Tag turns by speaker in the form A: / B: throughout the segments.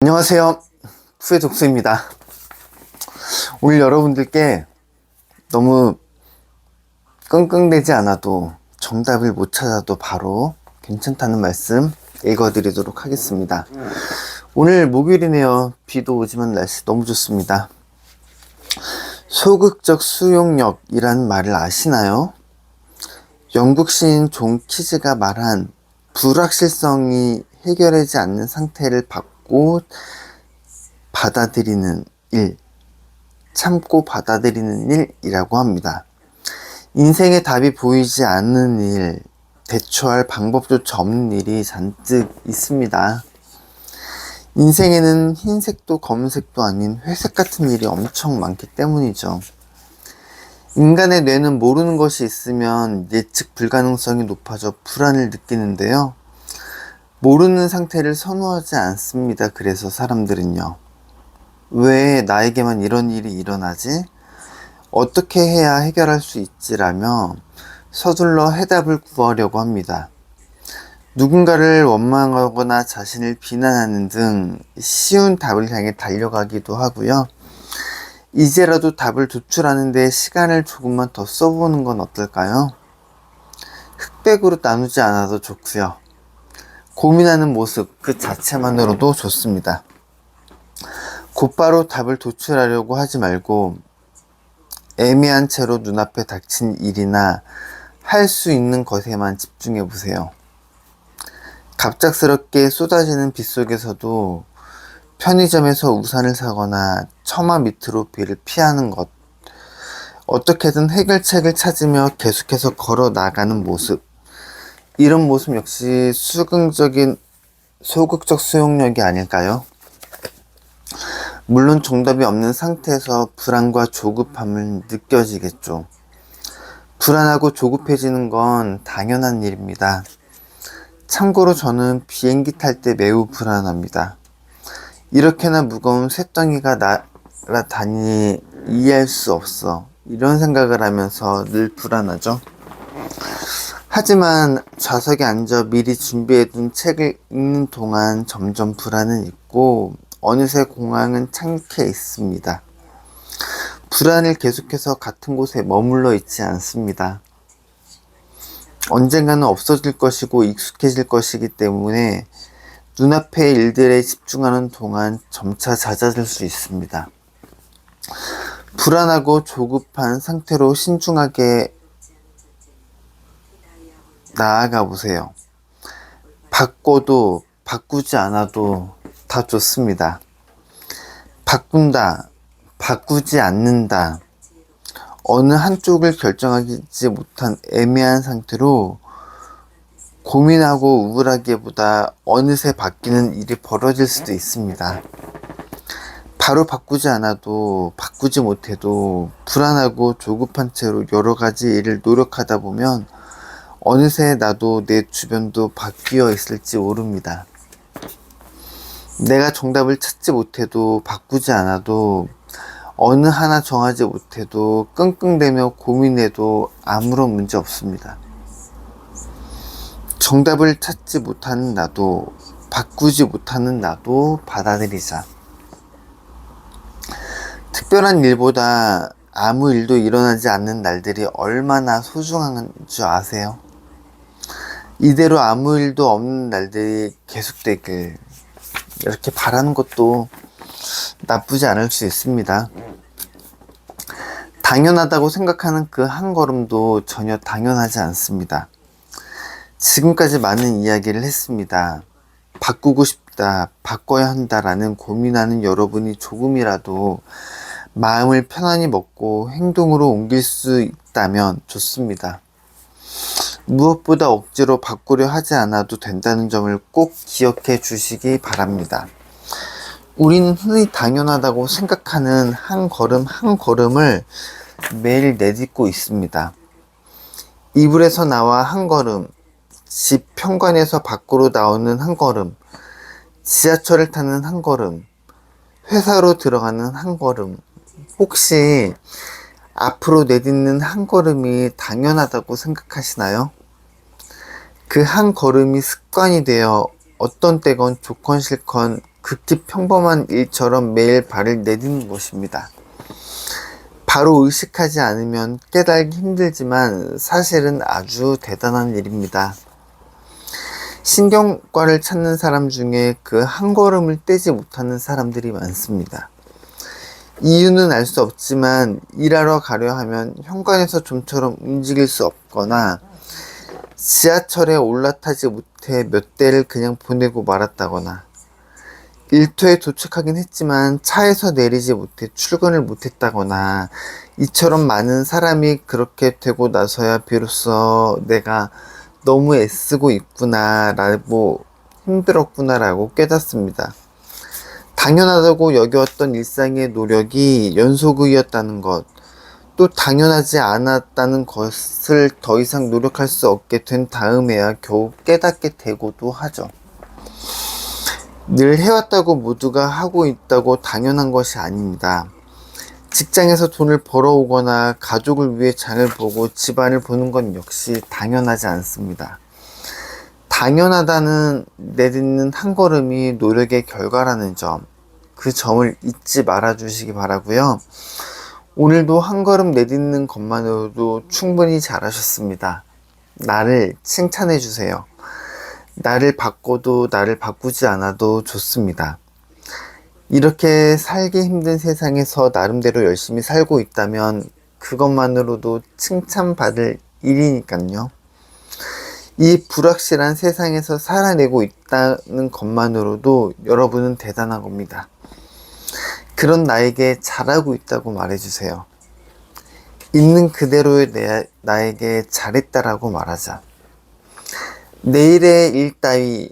A: 안녕하세요. 푸의 독수입니다. 오늘 여러분들께 너무 끙끙대지 않아도 정답을 못 찾아도 바로 괜찮다는 말씀 읽어드리도록 하겠습니다. 오늘 목요일이네요. 비도 오지만 날씨 너무 좋습니다. 소극적 수용력이란 말을 아시나요? 영국 시인 존 키즈가 말한 불확실성이 해결하지 않는 상태를 받고 받아들이는 일, 참고 받아들이는 일이라고 합니다. 인생의 답이 보이지 않는 일, 대처할 방법조차 없는 일이 잔뜩 있습니다. 인생에는 흰색도 검은색도 아닌 회색 같은 일이 엄청 많기 때문이죠. 인간의 뇌는 모르는 것이 있으면 예측 불가능성이 높아져 불안을 느끼는데요. 모르는 상태를 선호하지 않습니다. 그래서 사람들은요. 왜 나에게만 이런 일이 일어나지? 어떻게 해야 해결할 수 있지라며 서둘러 해답을 구하려고 합니다. 누군가를 원망하거나 자신을 비난하는 등 쉬운 답을 향해 달려가기도 하고요. 이제라도 답을 도출하는 데 시간을 조금만 더 써보는 건 어떨까요? 흑백으로 나누지 않아도 좋고요. 고민하는 모습 그 자체만으로도 좋습니다. 곧바로 답을 도출하려고 하지 말고 애매한 채로 눈앞에 닥친 일이나 할 수 있는 것에만 집중해 보세요. 갑작스럽게 쏟아지는 빗 속에서도 편의점에서 우산을 사거나 처마 밑으로 비를 피하는 것, 어떻게든 해결책을 찾으며 계속해서 걸어 나가는 모습, 이런 모습 역시 수긍적인 소극적 수용력이 아닐까요? 물론 정답이 없는 상태에서 불안과 조급함을 느껴지겠죠. 불안하고 조급해지는 건 당연한 일입니다. 참고로 저는 비행기 탈 때 매우 불안합니다. 이렇게나 무거운 쇳덩이가 날아다니 이해할 수 없어. 이런 생각을 하면서 늘 불안하죠. 하지만 좌석에 앉아 미리 준비해둔 책을 읽는 동안 점점 불안은 있고 어느새 공항은 창쾌해 있습니다. 불안을 계속해서 같은 곳에 머물러 있지 않습니다. 언젠가는 없어질 것이고 익숙해질 것이기 때문에 눈앞의 일들에 집중하는 동안 점차 잦아들 수 있습니다. 불안하고 조급한 상태로 신중하게 나아가 보세요. 바꿔도 바꾸지 않아도 다 좋습니다. 바꾼다, 바꾸지 않는다. 어느 한쪽을 결정하지 못한 애매한 상태로 고민하고 우울하기보다 어느새 바뀌는 일이 벌어질 수도 있습니다. 바로 바꾸지 않아도 바꾸지 못해도 불안하고 조급한 채로 여러 가지 일을 노력하다 보면 어느새 나도 내 주변도 바뀌어 있을지 모릅니다. 내가 정답을 찾지 못해도 바꾸지 않아도 어느 하나 정하지 못해도 끙끙대며 고민해도 아무런 문제 없습니다. 정답을 찾지 못하는 나도 바꾸지 못하는 나도 받아들이자. 특별한 일보다 아무 일도 일어나지 않는 날들이 얼마나 소중한 줄 아세요? 이대로 아무 일도 없는 날들이 계속되길 이렇게 바라는 것도 나쁘지 않을 수 있습니다. 당연하다고 생각하는 그 한 걸음도 전혀 당연하지 않습니다. 지금까지 많은 이야기를 했습니다. 바꾸고 싶다, 바꿔야 한다라는 고민하는 여러분이 조금이라도 마음을 편안히 먹고 행동으로 옮길 수 있다면 좋습니다. 무엇보다 억지로 바꾸려 하지 않아도 된다는 점을 꼭 기억해 주시기 바랍니다. 우리는 흔히 당연하다고 생각하는 한 걸음 한 걸음을 매일 내딛고 있습니다. 이불에서 나와 한 걸음, 집 현관에서 밖으로 나오는 한 걸음, 지하철을 타는 한 걸음, 회사로 들어가는 한 걸음, 혹시 앞으로 내딛는 한 걸음이 당연하다고 생각하시나요? 그 한 걸음이 습관이 되어 어떤 때건 좋건 싫건 극히 평범한 일처럼 매일 발을 내딛는 것입니다. 바로 의식하지 않으면 깨달기 힘들지만 사실은 아주 대단한 일입니다. 신경과를 찾는 사람 중에 그 한 걸음을 떼지 못하는 사람들이 많습니다. 이유는 알 수 없지만 일하러 가려 하면 현관에서 좀처럼 움직일 수 없거나 지하철에 올라타지 못해 몇 대를 그냥 보내고 말았다거나 일터에 도착하긴 했지만 차에서 내리지 못해 출근을 못했다거나 이처럼 많은 사람이 그렇게 되고 나서야 비로소 내가 너무 애쓰고 있구나 라고 힘들었구나 라고 깨닫습니다. 당연하다고 여겨왔던 일상의 노력이 연속의였다는 것, 또 당연하지 않았다는 것을 더 이상 노력할 수 없게 된 다음에야 겨우 깨닫게 되고도 하죠. 늘 해왔다고 모두가 하고 있다고 당연한 것이 아닙니다. 직장에서 돈을 벌어오거나 가족을 위해 장을 보고 집안을 보는 건 역시 당연하지 않습니다. 당연하다는 내딛는 한 걸음이 노력의 결과라는 점, 그 점을 잊지 말아 주시기 바라고요. 오늘도 한 걸음 내딛는 것만으로도 충분히 잘하셨습니다. 나를 칭찬해 주세요. 나를 바꿔도 나를 바꾸지 않아도 좋습니다. 이렇게 살기 힘든 세상에서 나름대로 열심히 살고 있다면 그것만으로도 칭찬받을 일이니까요. 이 불확실한 세상에서 살아내고 있다는 것만으로도 여러분은 대단한 겁니다. 그런 나에게 잘하고 있다고 말해주세요. 있는 그대로의 내, 나에게 잘했다라고 말하자. 내일의 일 따위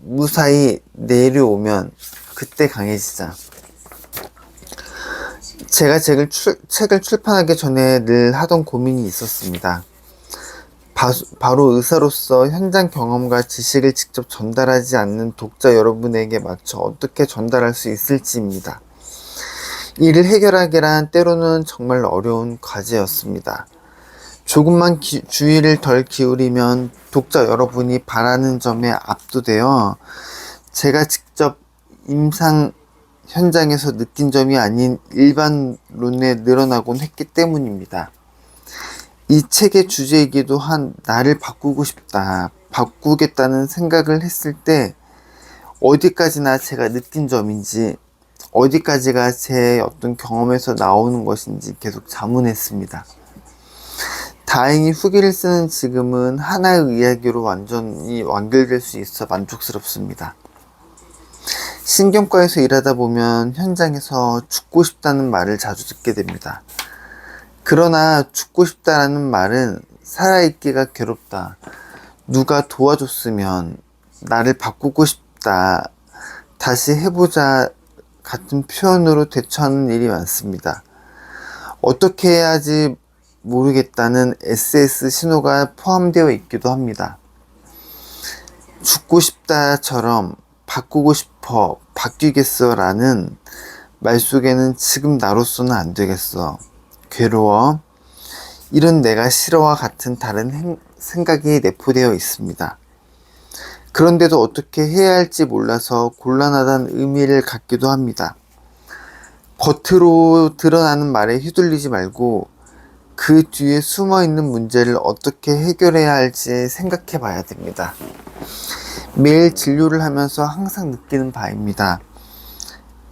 A: 무사히 내려오면 그때 강해지자. 제가 책을, 출, 책을 출판하기 전에 늘 하던 고민이 있었습니다. 바, 바로 의사로서 현장 경험과 지식을 직접 전달하지 않는 독자 여러분에게 맞춰 어떻게 전달할 수 있을지입니다. 이를 해결하기란 때로는 정말 어려운 과제였습니다. 조금만 기, 주의를 덜 기울이면 독자 여러분이 바라는 점에 압도되어 제가 직접 임상 현장에서 느낀 점이 아닌 일반론에 늘어나곤 했기 때문입니다. 이 책의 주제이기도 한 나를 바꾸고 싶다, 바꾸겠다는 생각을 했을 때 어디까지나 제가 느낀 점인지 어디까지가 제 어떤 경험에서 나오는 것인지 계속 자문했습니다. 다행히 후기를 쓰는 지금은 하나의 이야기로 완전히 완결될 수 있어 만족스럽습니다. 신경과에서 일하다 보면 현장에서 죽고 싶다는 말을 자주 듣게 됩니다. 그러나 죽고 싶다라는 말은 살아있기가 괴롭다. 누가 도와줬으면 나를 바꾸고 싶다. 다시 해보자 같은 표현으로 대처하는 일이 많습니다. 어떻게 해야지 모르겠다는 SS 신호가 포함되어 있기도 합니다. 죽고 싶다처럼 바꾸고 싶어, 바뀌겠어 라는 말 속에는 지금 나로서는 안 되겠어. 괴로워. 이런 내가 싫어와 같은 다른 행, 생각이 내포되어 있습니다. 그런데도 어떻게 해야 할지 몰라서 곤란하다는 의미를 갖기도 합니다. 겉으로 드러나는 말에 휘둘리지 말고 그 뒤에 숨어 있는 문제를 어떻게 해결해야 할지 생각해 봐야 됩니다. 매일 진료를 하면서 항상 느끼는 바입니다.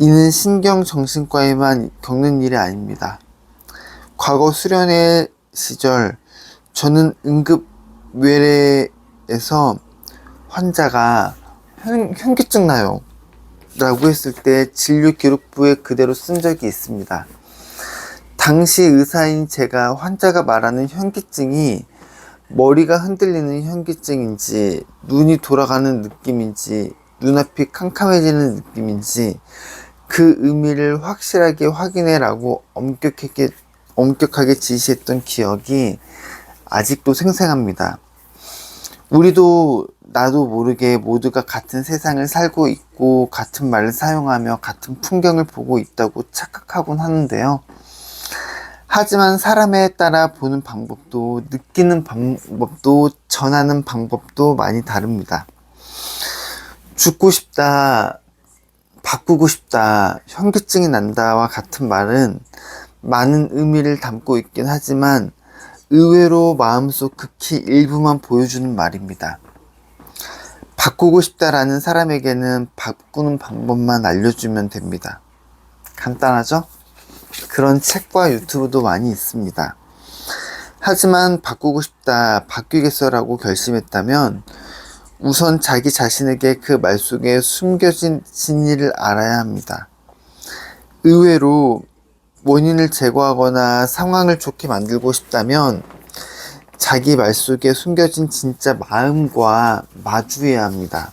A: 이는 신경정신과에만 겪는 일이 아닙니다. 과거 수련회 시절 저는 응급 외래에서 환자가 현, 현기증 나요. 라고 했을 때 진료 기록부에 그대로 쓴 적이 있습니다. 당시 의사인 제가 환자가 말하는 현기증이 머리가 흔들리는 현기증인지, 눈이 돌아가는 느낌인지, 눈앞이 캄캄해지는 느낌인지, 그 의미를 확실하게 확인해라고 엄격하게, 엄격하게 지시했던 기억이 아직도 생생합니다. 우리도 나도 모르게 모두가 같은 세상을 살고 있고 같은 말을 사용하며 같은 풍경을 보고 있다고 착각하곤 하는데요. 하지만 사람에 따라 보는 방법도 느끼는 방법도 전하는 방법도 많이 다릅니다. 죽고 싶다. 바꾸고 싶다, 현기증이 난다와 같은 말은 많은 의미를 담고 있긴 하지만 의외로 마음속 극히 일부만 보여주는 말입니다. 바꾸고 싶다라는 사람에게는 바꾸는 방법만 알려주면 됩니다. 간단하죠? 그런 책과 유튜브도 많이 있습니다. 하지만 바꾸고 싶다, 바뀌겠어라고 결심했다면 우선 자기 자신에게 그 말 속에 숨겨진 진리를 알아야 합니다. 의외로 원인을 제거하거나 상황을 좋게 만들고 싶다면 자기 말 속에 숨겨진 진짜 마음과 마주해야 합니다.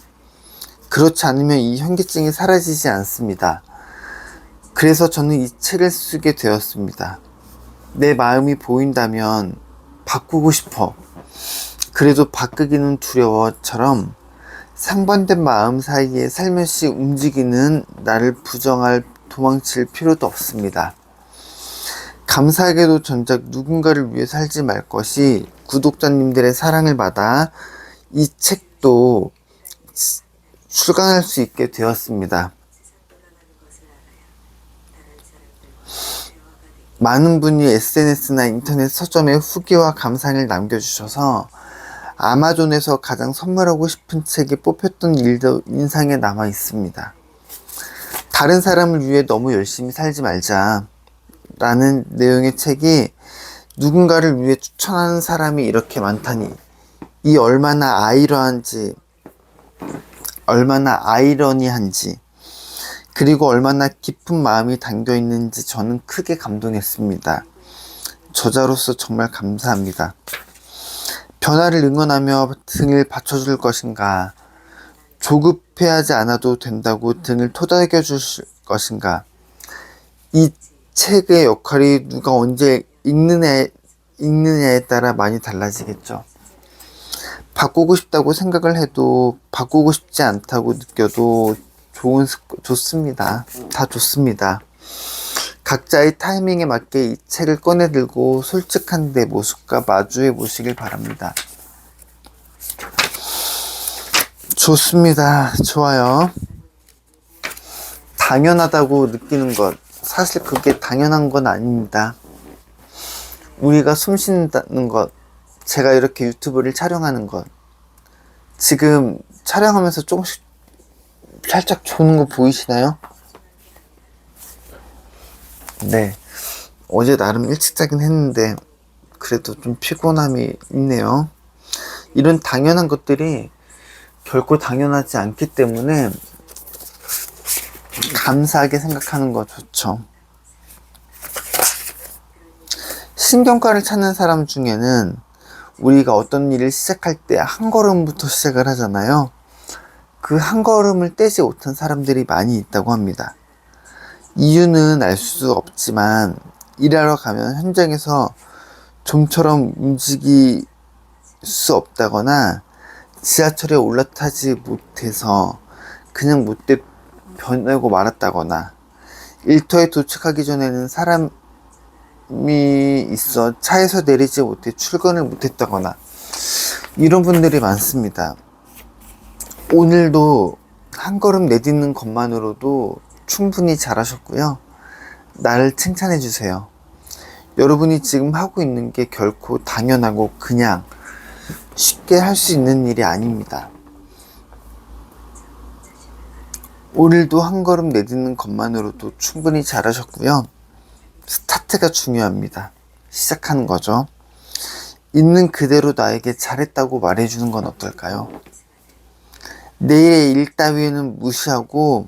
A: 그렇지 않으면 이 현기증이 사라지지 않습니다. 그래서 저는 이 책을 쓰게 되었습니다. 내 마음이 보인다면 바꾸고 싶어. 그래도 바꾸기는 두려워처럼 상반된 마음 사이에 살며시 움직이는 나를 부정할 도망칠 필요도 없습니다. 감사하게도 전작 누군가를 위해 살지 말 것이 구독자님들의 사랑을 받아 이 책도 출간할 수 있게 되었습니다. 많은 분이 SNS나 인터넷 서점에 후기와 감상을 남겨주셔서 아마존에서 가장 선물하고 싶은 책이 뽑혔던 일도 인상에 남아 있습니다. 다른 사람을 위해 너무 열심히 살지 말자. 라는 내용의 책이 누군가를 위해 추천하는 사람이 이렇게 많다니 이 얼마나 아이러한지 얼마나 아이러니한지 그리고 얼마나 깊은 마음이 담겨 있는지 저는 크게 감동했습니다. 저자로서 정말 감사합니다. 변화를 응원하며 등을 받쳐줄 것인가? 조급해하지 않아도 된다고 등을 토닥여 주실 것인가? 이 책의 역할이 누가 언제 읽느냐, 읽느냐에 따라 많이 달라지겠죠. 바꾸고 싶다고 생각을 해도 바꾸고 싶지 않다고 느껴도 좋은 좋습니다. 다 좋습니다. 각자의 타이밍에 맞게 이 책을 꺼내 들고 솔직한 내 모습과 마주해 보시길 바랍니다. 좋습니다. 좋아요. 당연하다고 느끼는 것. 사실 그게 당연한 건 아닙니다. 우리가 숨 쉰다는 것. 제가 이렇게 유튜브를 촬영하는 것. 지금 촬영하면서 조금씩 살짝 조는 거 보이시나요? 네. 어제 나름 일찍 자긴 했는데, 그래도 좀 피곤함이 있네요. 이런 당연한 것들이 결코 당연하지 않기 때문에 감사하게 생각하는 거 좋죠. 신경과를 찾는 사람 중에는 우리가 어떤 일을 시작할 때 한 걸음부터 시작을 하잖아요. 그 한 걸음을 떼지 못한 사람들이 많이 있다고 합니다. 이유는 알 수 없지만 일하러 가면 현장에서 좀처럼 움직일 수 없다거나 지하철에 올라타지 못해서 그냥 못돼 변하고 말았다거나 일터에 도착하기 전에는 사람이 있어 차에서 내리지 못해 출근을 못했다거나 이런 분들이 많습니다. 오늘도 한 걸음 내딛는 것만으로도 충분히 잘하셨고요. 나를 칭찬해 주세요. 여러분이 지금 하고 있는 게 결코 당연하고 그냥 쉽게 할 수 있는 일이 아닙니다. 오늘도 한 걸음 내딛는 것만으로도 충분히 잘하셨고요. 스타트가 중요합니다. 시작하는 거죠. 있는 그대로 나에게 잘했다고 말해주는 건 어떨까요? 내일의 일 따위는 무시하고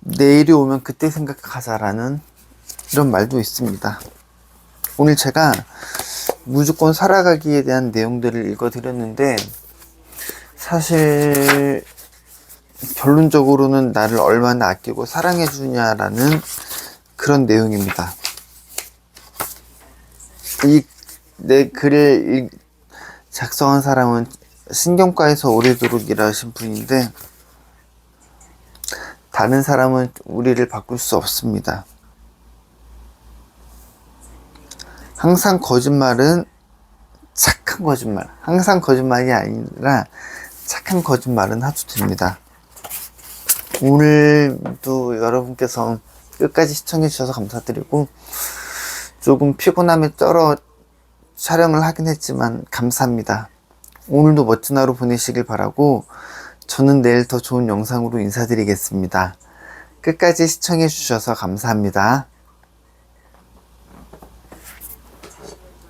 A: 내일이 오면 그때 생각하자라는 이런 말도 있습니다. 오늘 제가 무조건 살아가기에 대한 내용들을 읽어드렸는데 사실 결론적으로는 나를 얼마나 아끼고 사랑해 주냐라는 그런 내용입니다. 이 내 글을 작성한 사람은 신경과에서 오래도록 일하신 분인데 다른 사람은 우리를 바꿀 수 없습니다. 항상 거짓말은 착한 거짓말. 항상 거짓말이 아니라 착한 거짓말은 하도 됩니다. 오늘도 여러분께서 끝까지 시청해 주셔서 감사드리고 조금 피곤함에 떨어 촬영을 하긴 했지만 감사합니다. 오늘도 멋진 하루 보내시길 바라고 저는 내일 더 좋은 영상으로 인사드리겠습니다. 끝까지 시청해 주셔서 감사합니다.